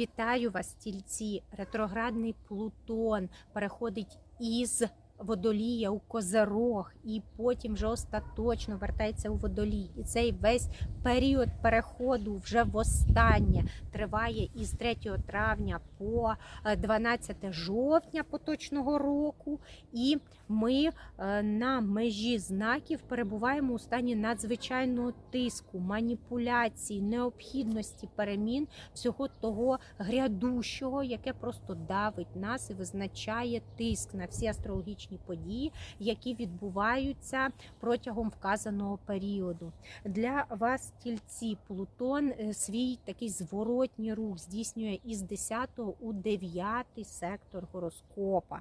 Вітаю вас, стільці! Ретроградний Плутон переходить із водолія у козерог, і потім вже остаточно вертається у водолій. І цей весь період переходу вже востаннє триває із 3 травня по е, 12 жовтня поточного року. І ми е, на межі знаків перебуваємо у стані надзвичайного тиску, маніпуляцій, необхідності перемін всього того грядущого, яке просто давить нас і визначає тиск на всі астрологічні події, які відбуваються протягом вказаного періоду. Для вас, тільці, Плутон е, свій такий зворотній рух здійснює із 10 у 9 сектор гороскопа.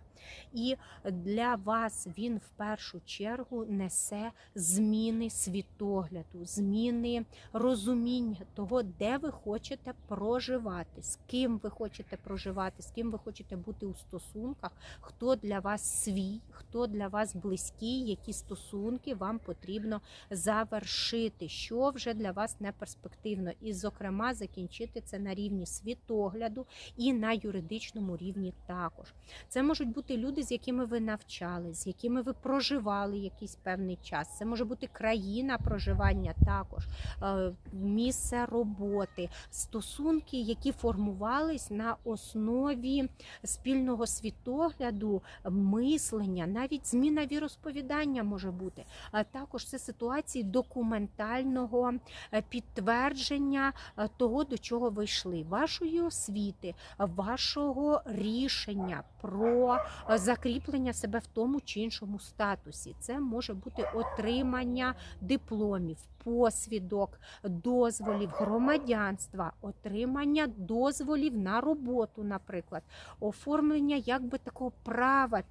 І для вас він в першу чергу несе зміни світогляду, зміни розуміння того, де ви хочете проживати, з ким ви хочете проживати, з ким ви хочете бути у стосунках, хто для вас свій, хто для вас близький, які стосунки вам потрібно завершити, що вже для вас не перспективно, і, зокрема, закінчити це на рівні світогляду і на юридичному рівні також. Це можуть бути люди, з якими ви навчали, з якими ви проживали якийсь певний час. Це може бути країна проживання також, е, місце роботи, стосунки, які формувались на основі спільного світогляду, мислення, навіть зміна віросповідання може бути. А також це ситуації документального е, підтвердження е, того, до чого ви йшли, вашої освіти, вашого рішення про е, закріплення себе в тому чи іншому статусі. Це може бути отримання дипломів, посвідок, дозволів, громадянства, отримання дозволів на роботу, наприклад, оформлення якби такого права,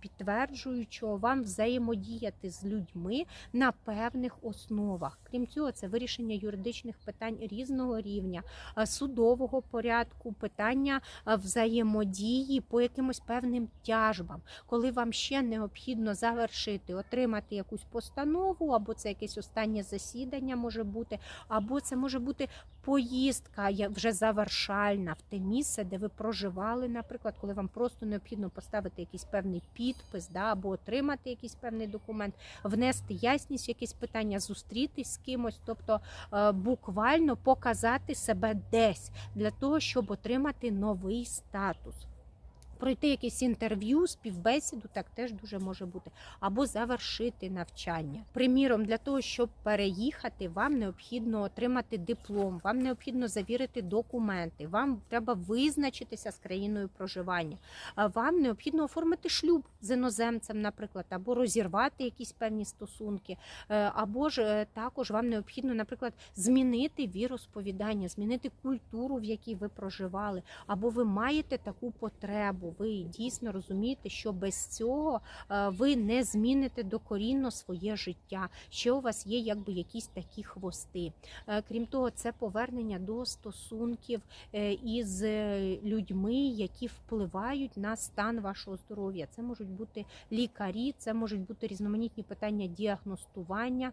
підтверджуючого вам взаємодіяти з людьми на певних основах. Крім цього, це вирішення юридичних питань різного рівня, судового порядку, питання взаємодії по якимось певним тяжбам, коли вам ще необхідно завершити, отримати якусь постанову, або це якесь останнє засідання може бути, або це може бути поїздка вже завершальна в те місце, де ви проживали, наприклад, коли вам просто необхідно поставити якийсь певний підпис, да, або отримати якийсь певний документ, внести ясність якісь питання, зустрітись з кимось, тобто е, буквально показати себе десь для того, щоб отримати новий статус. Пройти якесь інтерв'ю, співбесіду, так теж дуже може бути, або завершити навчання. Приміром, для того, щоб переїхати, вам необхідно отримати диплом, вам необхідно завірити документи, вам треба визначитися з країною проживання. Вам необхідно оформити шлюб з іноземцем, наприклад, або розірвати якісь певні стосунки, Е, або ж е, також вам необхідно, наприклад, змінити віросповідання, змінити культуру, в якій ви проживали, або ви маєте таку потребу. Ви дійсно розумієте, що без цього е, ви не зміните докорінно своє життя, що у вас є якби якісь такі хвости. Е, Крім того, це повернення до стосунків е, із людьми, які впливають на стан вашого здоров'я. Це можуть бути лікарі, це можуть бути різноманітні питання діагностування,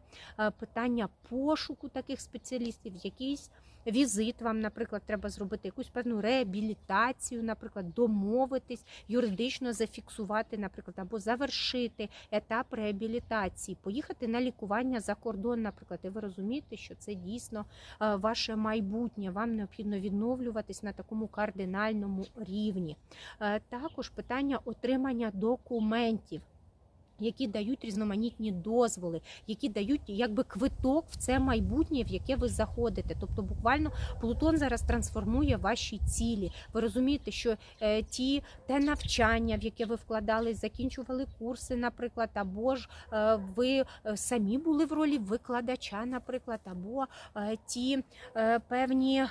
питання пошуку таких спеціалістів, якийсь візит вам, наприклад, треба зробити якусь певну реабілітацію, наприклад, домовитись, юридично зафіксувати, наприклад, або завершити етап реабілітації, поїхати на лікування за кордон, наприклад, і ви розумієте, що це дійсно е, ваше майбутнє. Вам необхідно відновлюватись на такому кардинальному рівні. Е, Також питання отримання документів. Які дають різноманітні дозволи, які дають якби квиток в це майбутнє, в яке ви заходите. Тобто, буквально Плутон зараз трансформує ваші цілі. Ви розумієте, що е, ті те навчання, в яке ви вкладались, закінчували курси, наприклад, або ж е, ви е, самі були в ролі викладача, наприклад, або ті певні.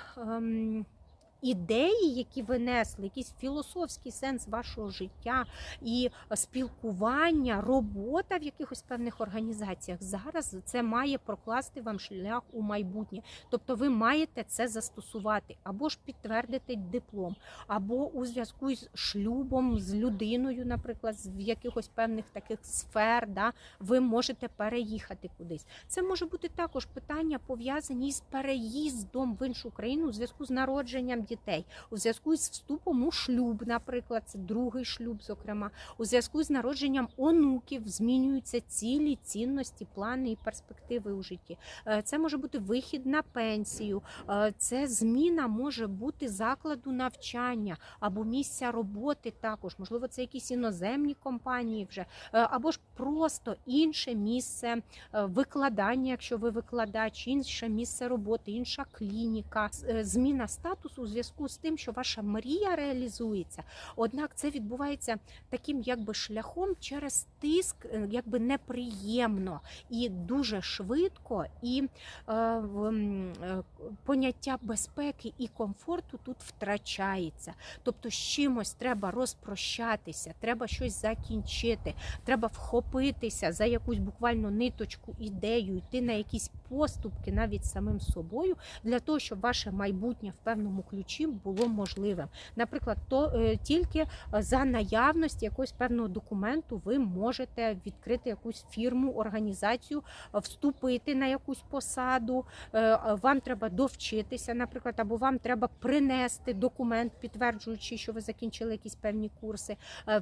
Ідеї, які ви несли, якийсь філософський сенс вашого життя і спілкування, робота в якихось певних організаціях зараз це має прокласти вам шлях у майбутнє. Тобто ви маєте це застосувати або ж підтвердити диплом, або у зв'язку з шлюбом з людиною, наприклад, в якихось певних таких сфер, да, ви можете переїхати кудись. Це може бути також питання пов'язані з переїздом в іншу країну у зв'язку з народженням дітей, у зв'язку з вступом у шлюб, наприклад, це другий шлюб, зокрема, у зв'язку з народженням онуків змінюються цілі, цінності, плани і перспективи у житті. Е, Це може бути вихід на пенсію, е, це зміна може бути закладу навчання або місця роботи також. Можливо, це якісь іноземні компанії вже, е, або ж просто інше місце викладання, якщо ви викладач, інше місце роботи, інша клініка, зміна статусу у зв'язку з тим, що ваша мрія реалізується. Однак це відбувається таким якби шляхом через тиск, е, якби неприємно і дуже швидко, і е, е, поняття безпеки і комфорту тут втрачається. Тобто з чимось треба розпрощатися, треба щось закінчити, треба вхопитися за якусь буквально ниточку ідею, йти на якісь поступки навіть самим собою, для того, щоб ваше майбутнє в певному ключі було можливим. Наприклад, то е, тільки е, за наявності якогось певного документу ви можете відкрити якусь фірму, організацію, е, вступити на якусь посаду. Вам треба довчитися, наприклад, або вам треба принести документ, підтверджуючи, що ви закінчили якісь певні курси.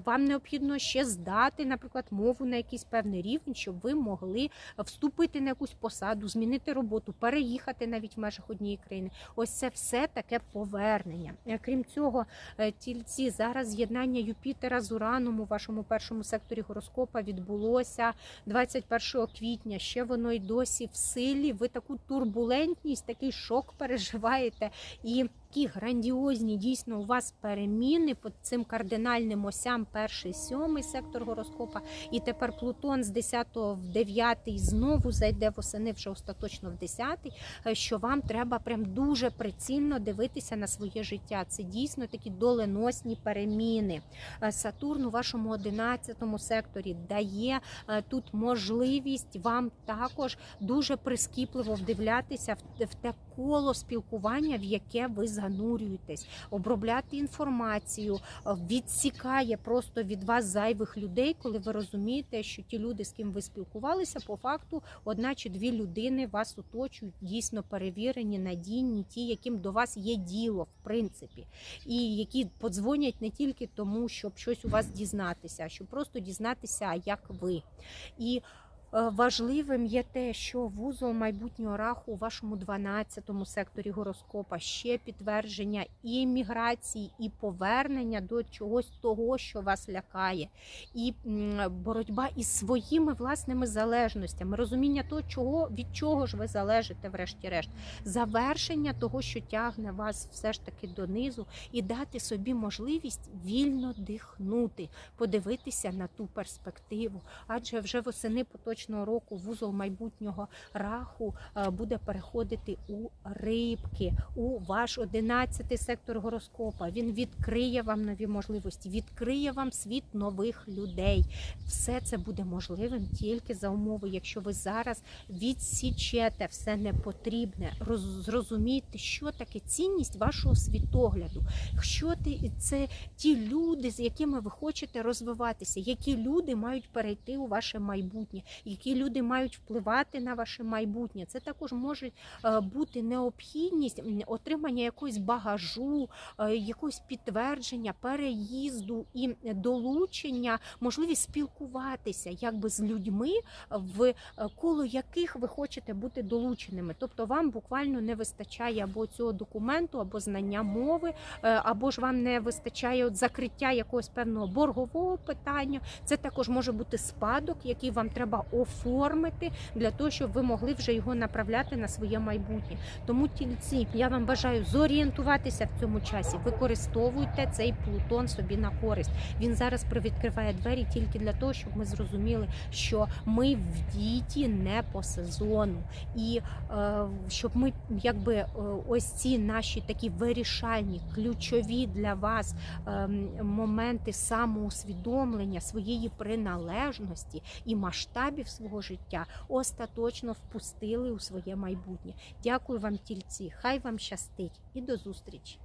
Вам необхідно ще здати, наприклад, мову на якийсь певний рівень, щоб ви могли вступити на якусь посаду, змінити роботу, переїхати навіть в межах однієї країни. Ось це все таке повернення. Е, Крім цього, е, тільці зараз з'єднання Юпітера з Ураном у вашому першому секторі гороскопа відбулося 21 квітня. Ще воно й досі в силі. Ви таку турбулентність, такий шок переживаєте і. Такі грандіозні дійсно у вас переміни по цим кардинальним осям, перший, сьомий сектор гороскопа, і тепер Плутон з 10 в 9 знову зайде восени вже остаточно в 10, е, що вам треба прям дуже прицільно дивитися на своє життя. Це дійсно такі доленосні переміни. Е, Сатурн у вашому 11 секторі дає е, тут можливість вам також дуже прискіпливо вдивлятися в, те коло спілкування, в яке ви занурюєтесь, обробляти інформацію, е, відсікає просто від вас зайвих людей, коли ви розумієте, що ті люди, з ким ви спілкувалися, по факту одна чи дві людини вас оточують, дійсно перевірені, надійні, ті, яким до вас є діло, в принципі, і які подзвонять не тільки тому, щоб щось у вас дізнатися, а щоб просто дізнатися, як ви. І Важливим є те, що вузол майбутнього раху у вашому 12-му секторі гороскопа ще підтвердження і міграції, і повернення до чогось того, що вас лякає, і боротьба із своїми власними залежностями, розуміння того, чого від чого ж ви залежите, врешті-решт, завершення того, що тягне вас все ж таки донизу, і дати собі можливість вільно дихнути, подивитися на ту перспективу. Адже вже восени поточного року вузол майбутнього раху е, буде переходити у рибки, у ваш 11 сектор гороскопа. Він відкриє вам нові можливості, відкриє вам світ нових людей. Все це буде можливим тільки за умови, якщо ви зараз відсічете все непотрібне, роз, зрозумієте, що таке цінність вашого світогляду, що це ті люди, з якими ви хочете розвиватися, які люди мають перейти у ваше майбутнє, які люди мають впливати на ваше майбутнє. Це також може е, бути необхідність отримання якогось багажу, е, якогось підтвердження, переїзду і долучення, можливість спілкуватися якби з людьми, в е, коло яких ви хочете бути долученими. Тобто вам буквально не вистачає або цього документу, або знання мови, або ж вам не вистачає от закриття якогось певного боргового питання. Це також може бути спадок, який вам треба оформити для того, щоб ви могли вже його направляти на своє майбутнє. Тому тільці я вам бажаю зорієнтуватися в цьому часі. Використовуйте цей плутон собі на користь. Він зараз привідкриває двері тільки для того, щоб ми зрозуміли, що ми в діті не по сезону, і е, щоб ми якби е, ось ці наші такі вирішальні, ключові для вас е, моменти самоусвідомлення своєї приналежності і масштабів свого життя остаточно впустили у своє майбутнє. Дякую вам, тільці. Хай вам щастить і до зустрічі!